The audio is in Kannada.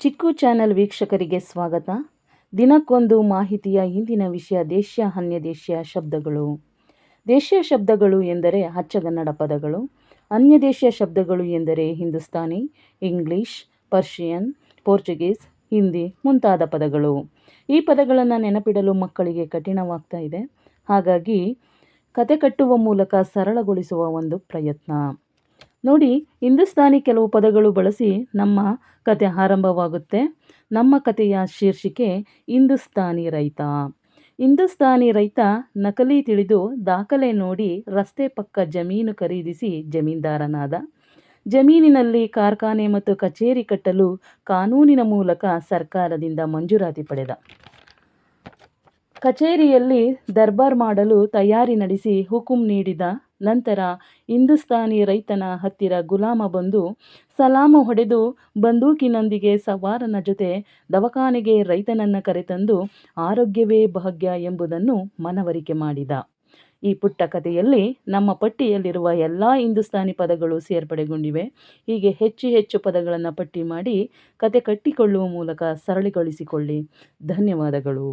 ಚಿಕ್ಕು ಚಾನೆಲ್ ವೀಕ್ಷಕರಿಗೆ ಸ್ವಾಗತ. ದಿನಕ್ಕೊಂದು ಮಾಹಿತಿಯ ಇಂದಿನ ವಿಷಯ ದೇಶ್ಯ ಅನ್ಯದೇಶೀಯ ಶಬ್ದಗಳು. ದೇಶೀಯ ಶಬ್ದಗಳು ಎಂದರೆ ಅಚ್ಚಗನ್ನಡ ಪದಗಳು. ಅನ್ಯದೇಶೀಯ ಶಬ್ದಗಳು ಎಂದರೆ Hindustani, English, Persian, Portuguese, Hindi ಮುಂತಾದ ಪದಗಳು. ಈ ಪದಗಳನ್ನು ನೆನಪಿಡಲು ಮಕ್ಕಳಿಗೆ ಕಠಿಣವಾಗ್ತಾ ಇದೆ. ಹಾಗಾಗಿ ಕತೆ ಕಟ್ಟುವ ಮೂಲಕ ಸರಳಗೊಳಿಸುವ ಒಂದು ಪ್ರಯತ್ನ. ನೋಡಿ, ಹಿಂದೂಸ್ತಾನಿ ಕೆಲವು ಪದಗಳು ಬಳಸಿ ನಮ್ಮ ಕತೆ ಆರಂಭವಾಗುತ್ತೆ. ನಮ್ಮ ಕಥೆಯ ಶೀರ್ಷಿಕೆ, ಹಿಂದೂಸ್ತಾನಿ ರೈತ. ಹಿಂದೂಸ್ತಾನಿ ರೈತ ನಕಲಿ ತಿಳಿದು ದಾಖಲೆ ನೋಡಿ ರಸ್ತೆ ಪಕ್ಕ ಜಮೀನು ಖರೀದಿಸಿ ಜಮೀನ್ದಾರನಾದ. ಜಮೀನಿನಲ್ಲಿ ಕಾರ್ಖಾನೆ ಮತ್ತು ಕಚೇರಿ ಕಟ್ಟಲು ಕಾನೂನಿನ ಮೂಲಕ ಸರ್ಕಾರದಿಂದ ಮಂಜೂರಾತಿ ಪಡೆದ. ಕಚೇರಿಯಲ್ಲಿ ದರ್ಬಾರ್ ಮಾಡಲು ತಯಾರಿ ನಡೆಸಿ ಹುಕುಂ ನೀಡಿದ ನಂತರ ಹಿಂದೂಸ್ತಾನಿ ರೈತನ ಹತ್ತಿರ ಗುಲಾಮ ಬಂದು ಸಲಾಮ ಹೊಡೆದು ಬಂದೂಕಿನೊಂದಿಗೆ ಸವಾರನ ಜೊತೆ ದವಾಖಾನೆಗೆ ರೈತನನ್ನು ಕರೆತಂದು ಆರೋಗ್ಯವೇ ಭಾಗ್ಯ ಎಂಬುದನ್ನು ಮನವರಿಕೆ ಮಾಡಿದ. ಈ ಪುಟ್ಟ ಕಥೆಯಲ್ಲಿ ನಮ್ಮ ಪಟ್ಟಿಯಲ್ಲಿರುವ ಎಲ್ಲ ಹಿಂದೂಸ್ತಾನಿ ಪದಗಳು ಸೇರ್ಪಡೆಗೊಂಡಿವೆ. ಹೀಗೆ ಹೆಚ್ಚು ಹೆಚ್ಚು ಪದಗಳನ್ನು ಪಟ್ಟಿ ಮಾಡಿ ಕತೆ ಕಟ್ಟಿಕೊಳ್ಳುವ ಮೂಲಕ ಸರಳಗೊಳಿಸಿಕೊಳ್ಳಿ. ಧನ್ಯವಾದಗಳು.